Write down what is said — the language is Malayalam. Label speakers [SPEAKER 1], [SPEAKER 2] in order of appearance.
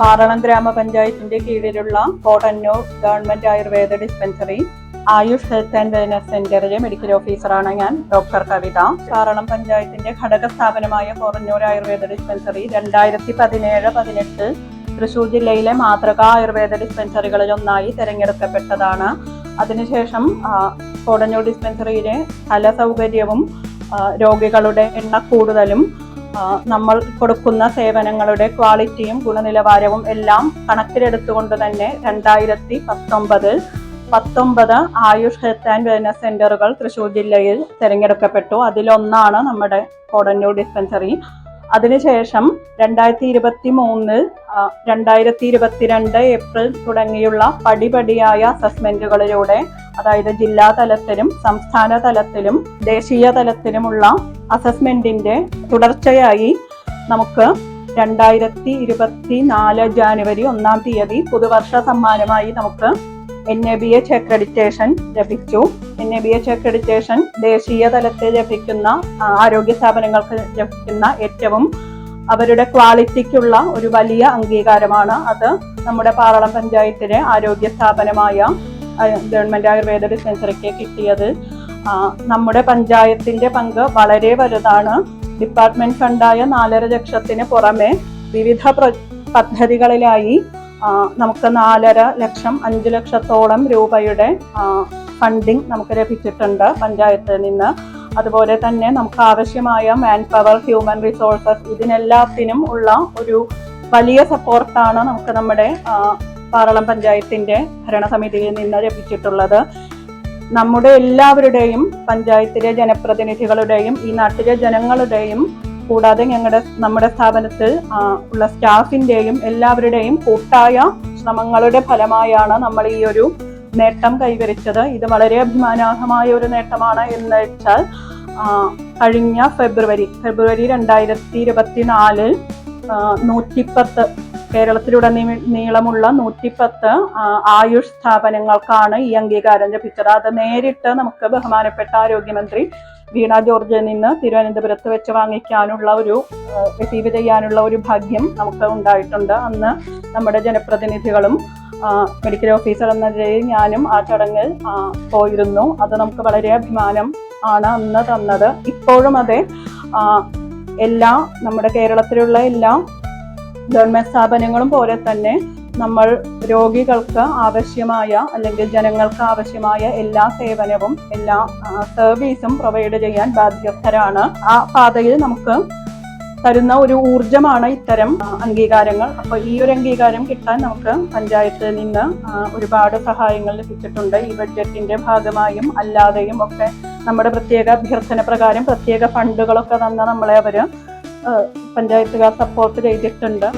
[SPEAKER 1] പാറളം ഗ്രാമപഞ്ചായത്തിന്റെ കീഴിലുള്ള Kodannur government Ayurveda dispensary AYUSH health and wellness സെന്ററിലെ മെഡിക്കൽ ഓഫീസറാണ് ഞാൻ ഡോക്ടർ കവിത. പാറളം പഞ്ചായത്തിന്റെ ഘടക സ്ഥാപനമായ കോടന്നൂർ ആയുർവേദ ഡിസ്പെൻസറി രണ്ടായിരത്തി പതിനേഴ് പതിനെട്ട് തൃശൂർ ജില്ലയിലെ മാതൃകാ ആയുർവേദ ഡിസ്പെൻസറികളിൽ ഒന്നായി തിരഞ്ഞെടുക്കപ്പെട്ടതാണ്. അതിനുശേഷം കോടന്നൂർ ഡിസ്പെൻസറിയിലെ സ്ഥല സൗകര്യവും രോഗികളുടെ എണ്ണ കൂടുതലും നമ്മൾ കൊടുക്കുന്ന സേവനങ്ങളുടെ ക്വാളിറ്റിയും ഗുണനിലവാരവും എല്ലാം കണക്കിലെടുത്തുകൊണ്ട് തന്നെ രണ്ടായിരത്തി പത്തൊമ്പതിൽ പത്തൊമ്പത് ആയുഷ് ഹെൽത്ത് ആൻഡ് വെൽനസ് സെന്ററുകൾ തൃശ്ശൂർ ജില്ലയിൽ തിരഞ്ഞെടുക്കപ്പെട്ടു. അതിലൊന്നാണ് നമ്മുടെ കോടന്നൂർ ഡിസ്പെൻസറി. അതിനുശേഷം രണ്ടായിരത്തി ഇരുപത്തി മൂന്നിൽ രണ്ടായിരത്തി ഇരുപത്തിരണ്ട് ഏപ്രിൽ തുടങ്ങിയുള്ള പടിപടിയായ അസസ്മെന്റുകളിലൂടെ അതായത് ജില്ലാ തലത്തിലും സംസ്ഥാന തലത്തിലും ദേശീയ തലത്തിലുമുള്ള അസസ്മെന്റിന്റെ തുടർച്ചയായി നമുക്ക് രണ്ടായിരത്തി ഇരുപത്തി നാല് ജാനുവരി ഒന്നാം തീയതി പുതുവർഷ സമ്മാനമായി നമുക്ക് N A B H accreditation ലഭിച്ചു. N A B H accreditation ദേശീയ തലത്തിൽ ലഭിക്കുന്ന ആരോഗ്യ സ്ഥാപനങ്ങൾക്ക് ലഭിക്കുന്ന ഏറ്റവും അവരുടെ ക്വാളിറ്റിക്കുള്ള ഒരു വലിയ അംഗീകാരമാണ് അത് നമ്മുടെ പാറളം പഞ്ചായത്തിലെ ആരോഗ്യ സ്ഥാപനമായ ആ, ഗവൺമെന്റ് ആയുർവേദ ഡിസ്പെൻസറിക്ക് കിട്ടിയത്. നമ്മുടെ പഞ്ചായത്തിന്റെ പങ്ക് വളരെ വലുതാണ്. ഡിപ്പാർട്ട്മെന്റ് ഫണ്ടായ നാലര ലക്ഷത്തിന് പുറമെ വിവിധ പദ്ധതികളിലായി നമുക്ക് നാലര ലക്ഷം അഞ്ച് ലക്ഷത്തോളം രൂപയുടെ ഫണ്ടിങ് നമുക്ക് ലഭിച്ചിട്ടുണ്ട് പഞ്ചായത്തിൽ നിന്ന്. അതുപോലെ തന്നെ നമുക്ക് ആവശ്യമായ മാൻ പവർ ഹ്യൂമൻ റിസോഴ്സസ് ഇതിനെല്ലാത്തിനും ഉള്ള ഒരു വലിയ സപ്പോർട്ടാണ് നമുക്ക് നമ്മുടെ പാറളം പഞ്ചായത്തിന്റെ ഭരണസമിതിയിൽ നിന്ന് ലഭിച്ചിട്ടുള്ളത്. നമ്മുടെ എല്ലാവരുടെയും പഞ്ചായത്തിലെ ജനപ്രതിനിധികളുടെയും ഈ നാട്ടിലെ ജനങ്ങളുടെയും കൂടാതെ ഞങ്ങളുടെ നമ്മുടെ സ്ഥാപനത്തിൽ ഉള്ള സ്റ്റാഫിന്റെയും എല്ലാവരുടെയും കൂട്ടായ ശ്രമങ്ങളുടെ ഫലമായാണ് നമ്മൾ ഈ ഒരു നേട്ടം കൈവരിച്ചത്. ഇത് വളരെ അഭിമാനാർഹമായ ഒരു നേട്ടമാണ് എന്ന് വെച്ചാൽ കഴിഞ്ഞ ഫെബ്രുവരി ഫെബ്രുവരി രണ്ടായിരത്തി ഇരുപത്തിനാലിൽ നൂറ്റിപ്പത്ത് കേരളത്തിലുടനീ- നീളമുള്ള നൂറ്റിപ്പത്ത് ആയുഷ് സ്ഥാപനങ്ങൾക്കാണ് ഈ അംഗീകാരം ലഭിച്ചത്. അത് നേരിട്ട് നമുക്ക് ബഹുമാനപ്പെട്ട ആരോഗ്യമന്ത്രി വീണ ജോർജിൽ നിന്ന് തിരുവനന്തപുരത്ത് വെച്ച് വാങ്ങിക്കാനുള്ള ഒരു റിസീവ് ചെയ്യാനുള്ള ഒരു ഭാഗ്യം നമുക്ക് ഉണ്ടായിട്ടുണ്ട്. അന്ന് നമ്മുടെ ജനപ്രതിനിധികളും മെഡിക്കൽ ഓഫീസർ എന്ന നിലയിൽ ഞാനും ആ ചടങ്ങിൽ പോയിരുന്നു. അത് നമുക്ക് വളരെ അഭിമാനം ആണ് അന്ന് തന്നത്. ഇപ്പോഴും അതെ എല്ലാ നമ്മുടെ കേരളത്തിലുള്ള എല്ലാ ഗവൺമെന്റ് സ്ഥാപനങ്ങളും പോലെ തന്നെ നമ്മൾ രോഗികൾക്ക് ആവശ്യമായ അല്ലെങ്കിൽ ജനങ്ങൾക്ക് ആവശ്യമായ എല്ലാ സേവനവും എല്ലാ സർവീസും പ്രൊവൈഡ് ചെയ്യാൻ ബാധ്യസ്ഥരാണ്. ആ പാതയിൽ നമുക്ക് തരുന്ന ഒരു ഊർജമാണ് ഇത്തരം അംഗീകാരങ്ങൾ. അപ്പൊ ഈ ഒരു അംഗീകാരം കിട്ടാൻ നമുക്ക് പഞ്ചായത്തിൽ നിന്ന് ഒരുപാട് സഹായങ്ങൾ ലഭിച്ചിട്ടുണ്ട്. ഈ ബഡ്ജറ്റിന്റെ ഭാഗമായും അല്ലാതെയും ഒക്കെ നമ്മുടെ പ്രത്യേക അഭ്യർത്ഥന പ്രകാരം പ്രത്യേക ഫണ്ടുകളൊക്കെ തന്ന നമ്മളെ അവർ പഞ്ചായത്തുകാർ സപ്പോർട്ട് ചെയ്തിട്ടുണ്ട്.